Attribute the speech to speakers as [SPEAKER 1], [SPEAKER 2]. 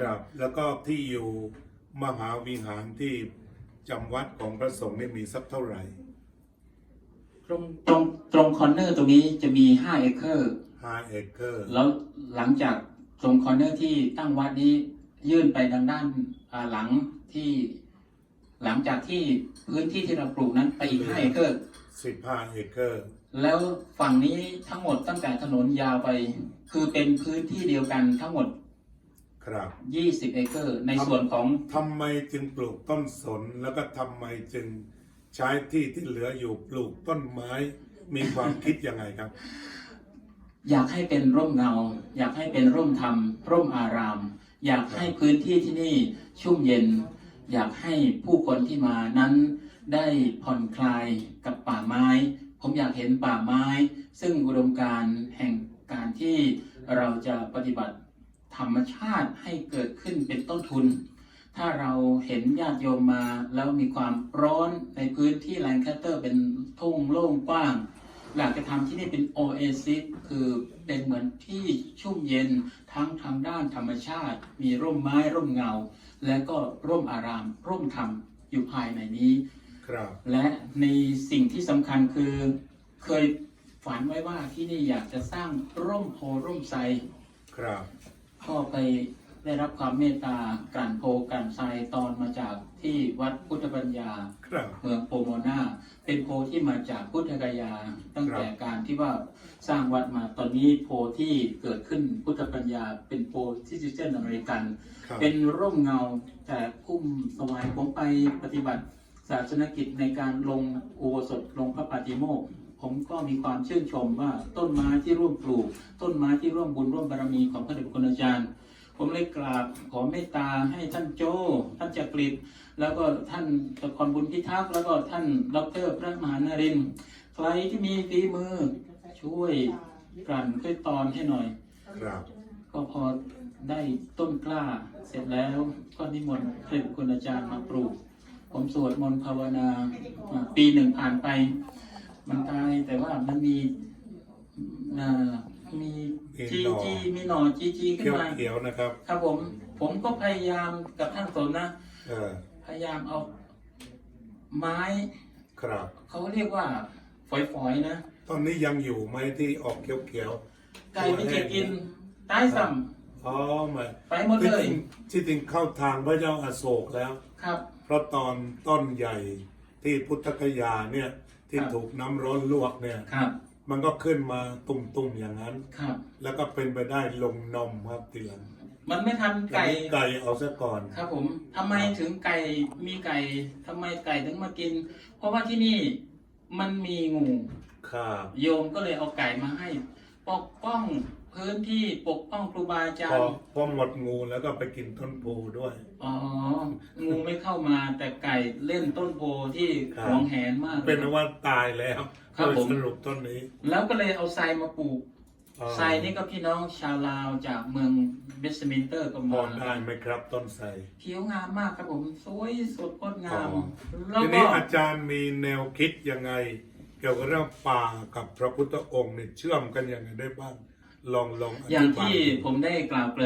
[SPEAKER 1] ครับ แล้วก็ที่อยู่มหาวิหารที่จำวัดของพระสงฆ์นี่มีสักเท่าไหร่
[SPEAKER 2] ตรงตรงตรงคอร์เนอร์ตรงนี้จะมี5เอเคอร์
[SPEAKER 1] ห้าเอเคอร์
[SPEAKER 2] แล้วหลังจากตรงคอร์เนอร์ที่ตั้งวัดนี้ยื่นไปทางด้านอ่าหลังที่หลังจากที่พื้นที่ที่เราปลูกนั้นไปอีก5เอเคอร์
[SPEAKER 1] สิบห้าเอเคอร์
[SPEAKER 2] แล้วฝั่งนี้ทั้งหมดตั้งแต่ถนนยาวไป คือเป็นพื้นที่เดียวกันทั้งหมด
[SPEAKER 1] ครับ
[SPEAKER 2] 20 เอเคอร์ ในส่วนของ
[SPEAKER 1] ทำไมจึงปลูกต้นสนแล้วก็ทำไมจึงใช้ที่ที่เหลืออยู่ปลูกต้นไม้มีความคิดยังไงครับ
[SPEAKER 2] อยากให้เป็นร่มเงา อยากให้เป็นร่มธรรม ร่มอาราม อยากให้พื้นที่ที่นี่ชุ่มเย็น อยากให้ผู้คนที่มานั้นได้ผ่อนคลายกับป่าไม้ ผมอยากเห็นป่าไม้ ซึ่งอุดมการณ์แห่งการที่เราจะปฏิบัติ ธรรมชาติให้เกิดขึ้นเป็นต้นทุน ถ้าเราเห็นญาติโยมมาแล้วมีความร้อนในพื้นที่แลนด์แคตเตอร์เป็นทุ่งโล่งกว้างอยากจะทำที่นี่เป็นโอเอซิสคือเป็นเหมือนที่ชุ่มเย็นทั้งทางด้านธรรมชาติ มีร่มไม้ร่มเงา และก็ร่มอาราม ร่มธรรมอยู่ภายในนี้
[SPEAKER 1] ครับ
[SPEAKER 2] และในสิ่งที่สำคัญคือเคยฝันไว้ว่าที่นี่อยากจะสร้างร่มโพร่มไทร
[SPEAKER 1] ครับ
[SPEAKER 2] พ่อไปได้รับความเมตตากลั่นโพกลั่นไทรตอนมาจากที่วัดพุทธปัญญา
[SPEAKER 1] ครับ
[SPEAKER 2] เมืองโปโมนาเป็นโพที่มาจากพุทธกยา ตั้งแต่การที่ว่าสร้างวัดมาตอนนี้โพที่เกิดขึ้นพุทธปัญญา เป็นโพที่ซิเจนอเมริกัน
[SPEAKER 1] ครับ
[SPEAKER 2] เป็นร่มเงาแต่คุ้มสวายผมไปปฏิบัติศาสนกิจในการลงอุโบสถ ลงพระปาติโมกข์ผมก็มีความชื่นชมว่าต้นไม้ที่ร่วมปลูก ต้นไม้ที่ร่วมบุญร่วมบารมีของพระเดชพระคุณอาจารย์ ผมเลยกราบขอเมตตาให้ท่านโจ ท่านจักริดแล้วก็ท่านตะกรบุญพิทักษ์แล้วก็ท่านดอกเตอรพระมหานรินทร์ใครที่มีฝีมือช่วยกลั่นช่วยตอนให้หน่อย
[SPEAKER 1] ครับ
[SPEAKER 2] ก็พอได้ต้นกล้าเสร็จแล้วก็นิมนต์พระเดชพระคุณอาจารย์มาปลูก ผมสวดมนต์ภาวนาอ่าปีหนึ่งผ่านไป มันตายแต่ว่ามันมีอ่ามีจีจีมีหน่อจีจีขึ้น
[SPEAKER 1] เขียว
[SPEAKER 2] มา
[SPEAKER 1] เขียวๆนะครับ
[SPEAKER 2] ครับผม ผมก็พยายามกับท่านสนนะ
[SPEAKER 1] เออ
[SPEAKER 2] พยายามเอาไม้
[SPEAKER 1] ครับ
[SPEAKER 2] เขาเรียกว่าฝอยๆนะ
[SPEAKER 1] ตอนนี้ยังอยู่ไหมที่ออกเขียวเขียวๆ
[SPEAKER 2] ไก่ไม่เก็บกินตายซ้
[SPEAKER 1] อ๋อไมาำ
[SPEAKER 2] ไปหมด
[SPEAKER 1] ที่
[SPEAKER 2] เล
[SPEAKER 1] จ
[SPEAKER 2] ย
[SPEAKER 1] ริงที่จริงเข้าทางพระเจ้าอาโศกแล้ว
[SPEAKER 2] ครับ
[SPEAKER 1] เพราะตอนต้นใหญ่ที่พุทธคยาเนี่ย ที่
[SPEAKER 2] ครับ
[SPEAKER 1] ถูกน้ำร้อนลวกเนี่ย
[SPEAKER 2] ครับ
[SPEAKER 1] มันก็ขึ้นมาตุ่มๆอย่างนั้น
[SPEAKER 2] ครับ
[SPEAKER 1] แล้วก็เป็นไปได้ลงนมครับทีหลัง
[SPEAKER 2] มันไม่ทันไก่
[SPEAKER 1] ไก่เอาซะก่อน
[SPEAKER 2] ครับผมทำไมถึงไก่มีไก่ทำไมไก่ถึงมากิน เพราะว่าที่นี่มันมีงู
[SPEAKER 1] ครับ
[SPEAKER 2] โยมก็เลยเอาไก่มาให้ ปกป้องพื้นที่ปกป้องครูบาอาจา
[SPEAKER 1] พ
[SPEAKER 2] ร
[SPEAKER 1] อ
[SPEAKER 2] ย์
[SPEAKER 1] พอหมดงูแล้วก็ไปกินต้นโพด้วย
[SPEAKER 2] อ๋องูไม่เข้ามาแต่ไก่เล่นต้นโพที่
[SPEAKER 1] ครับ
[SPEAKER 2] หวงแหนมาก
[SPEAKER 1] เป็นว่าตายแล้ว
[SPEAKER 2] ครั
[SPEAKER 1] ก็
[SPEAKER 2] บ
[SPEAKER 1] เลย
[SPEAKER 2] ผม
[SPEAKER 1] สรุปต้นนี้
[SPEAKER 2] แล้วก็เลยเอาไซมาปลูก
[SPEAKER 1] อ๋อ
[SPEAKER 2] ไซนี่ก็พี่น้องชาวลาวจากเมืองเบสมินเตอร์ก็
[SPEAKER 1] พอ
[SPEAKER 2] มา
[SPEAKER 1] ได้ไหมครับ ต้นไทร
[SPEAKER 2] เขียวงามมากครับผมสวยสดงดงาม
[SPEAKER 1] อ๋อ
[SPEAKER 2] แล้ว
[SPEAKER 1] ที
[SPEAKER 2] ก็
[SPEAKER 1] นี้อาจารย์มีแนวคิดยังไงเกี่ยวกับเรื่องป่ากับพระพุทธองค์เนี่ยเชื่อมกันยังไงได้บ้างลองลองอ
[SPEAKER 2] อย่าง
[SPEAKER 1] ธิบาย
[SPEAKER 2] ที่ผมได้กล่าวเกริ่น